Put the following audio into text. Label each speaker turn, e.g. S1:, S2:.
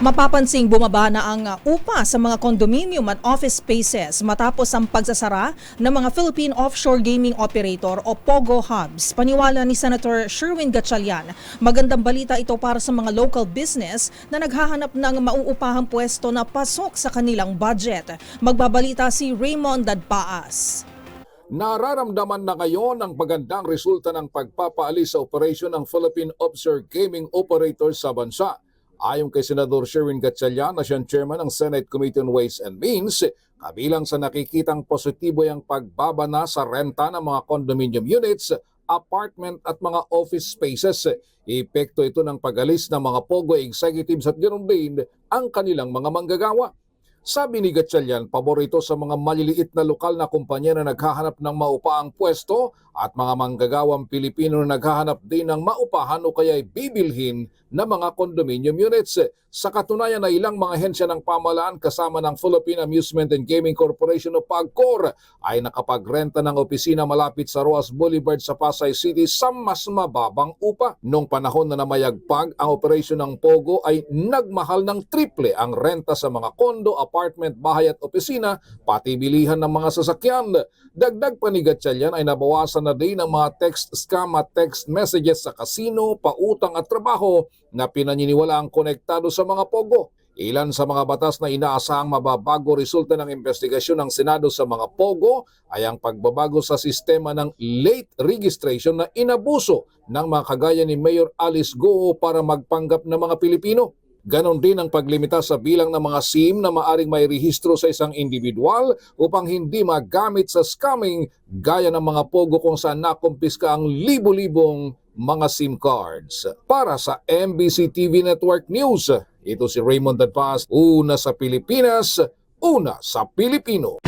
S1: Mapapansing bumaba na ang uh, upa sa mga condominium at office spaces matapos ang pagsasara ng mga Philippine Offshore Gaming Operator o POGO hubs. Paniwala ni Senator Sherwin Gatchalian, magandang balita ito para sa mga local business na naghahanap ng mauupahang pwesto na pasok sa kanilang budget. Magbabalita si Raymond Dadpaas.
S2: Nararamdaman na ngayon ang magandang resulta ng pagpapaalis sa operasyon ng Philippine Offshore Gaming Operator sa bansa. Ayon kay Senador Sherwin Gatchalian na siyang chairman ng Senate Committee on Ways and Means, kabilang sa nakikitang positibo yung pagbaba na sa renta ng mga condominium units, apartment at mga office spaces. Epekto ito ng pag-alis ng mga POGO executives at ganoon din ang kanilang mga manggagawa. Sabi ni Gatchalian, pabor ito sa mga maliliit na lokal na kumpanya na naghahanap ng maupaang pwesto at mga manggagawang Pilipino na naghahanap din ng maupahan o kaya bibilhin na mga condominium units. Sa katunayan na ilang mga hensya ng pamalaan kasama ng Philippine Amusement and Gaming Corporation o PAGCOR ay nakapagrenta ng opisina malapit sa Roas Boulevard sa Pasay City sa mas mababang upa. Noong panahon na namayagpag ang operasyon ng POGO ay nagmahal ng triple ang renta sa mga kondo, apartment, bahay at opisina, pati bilihan ng mga sasakyan. Dagdag pa ni Gatchalian ay nabawasan na din ang mga text scam at text messages sa kasino, pautang at trabaho na pinaniniwala ang konektado sa mga pogo. Ilan sa mga batas na inaasahang mababago resulta ng investigasyon ng Senado sa mga pogo ay ang pagbabago sa sistema ng late registration na inabuso ng mga kagaya ni Mayor Alice Goo para magpanggap ng mga Pilipino. Ganon din ang paglimita sa bilang ng mga SIM na maaring may rehistro sa isang individual upang hindi magamit sa scamming gaya ng mga pogo kung saan nakumpiska ang libo-libong mga SIM cards. Para sa MBC TV Network News, ito si Raymond Dadpaz, una sa Pilipinas, una sa Pilipino.